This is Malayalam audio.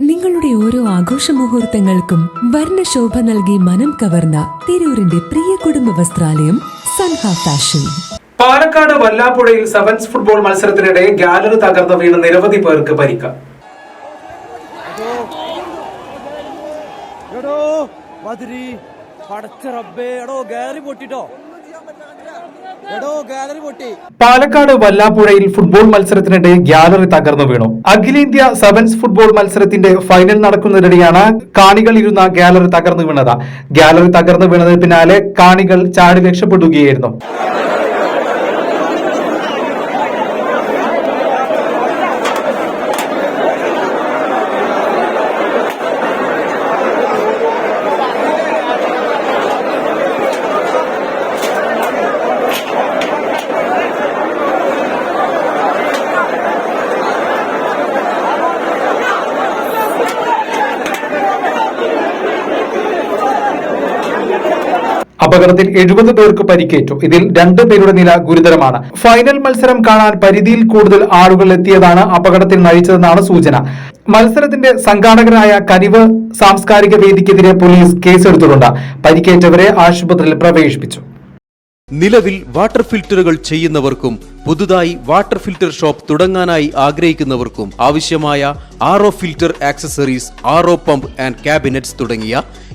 നിങ്ങളുടെ ഓരോ ആഘോഷ മുഹൂർത്തങ്ങൾക്കും വർണശോഭ നൽകി മനം കവർന്ന തിരൂരിന്റെ പ്രിയ കുടുംബ വസ്ത്രാലയം സൻഹ ഫാഷൻ. പാലക്കാട് വല്ലാപ്പുഴയിൽ സെവൻസ് ഫുട്ബോൾ മത്സരത്തിനിടെ ഗാലറി തകർന്ന് വീണ് നിരവധി പേർക്ക് പരിക്ക. പടച്ച റബ്ബേ എടോ ഗാലറി പൊട്ടിട്ടോ? പാലക്കാട് വല്ലാപ്പുഴയിൽ ഫുട്ബോൾ മത്സരത്തിനിടെ ഗ്യാലറി തകർന്നു വീണു. അഖിലേന്ത്യാ സെവൻസ് ഫുട്ബോൾ മത്സരത്തിന്റെ ഫൈനൽ നടക്കുന്നതിനിടെയാണ് കാണികൾ ഇരുന്ന ഗ്യാലറി തകർന്നു വീണത്. ഗ്യാലറി തകർന്നു വീണതിന് പിന്നാലെ കാണികൾ ചാടി രക്ഷപ്പെടുകയായിരുന്നു. അപകടത്തിൽ എഴുപത് പേർക്ക് പരിക്കേറ്റു. ഇതിൽ രണ്ടു പേരുടെ നില ഗുരുതരമാണ്. ഫൈനൽ മത്സരം കാണാൻ പരിധിയിൽ കൂടുതൽ ആളുകൾ എത്തിയതാണ് അപകടത്തിൽ നയിച്ചതെന്നാണ് സൂചന. മത്സരത്തിന്റെ സംഘാടകരായ കനിവ് സാംസ്കാരിക വേദിക്കെതിരെ പോലീസ് കേസെടുത്തിട്ടുണ്ട്. പരിക്കേറ്റവരെ ആശുപത്രിയിൽ പ്രവേശിപ്പിച്ചു. നിലവിൽ വാട്ടർ ഫിൽറ്ററുകൾ ചെയ്യുന്നവർക്കും പുതുതായി വാട്ടർ ഫിൽറ്റർ ഷോപ്പ് തുടങ്ങാനായി ആഗ്രഹിക്കുന്നവർക്കും ആവശ്യമായ R filter accessories R pump and cabinets തുടങ്ങിയ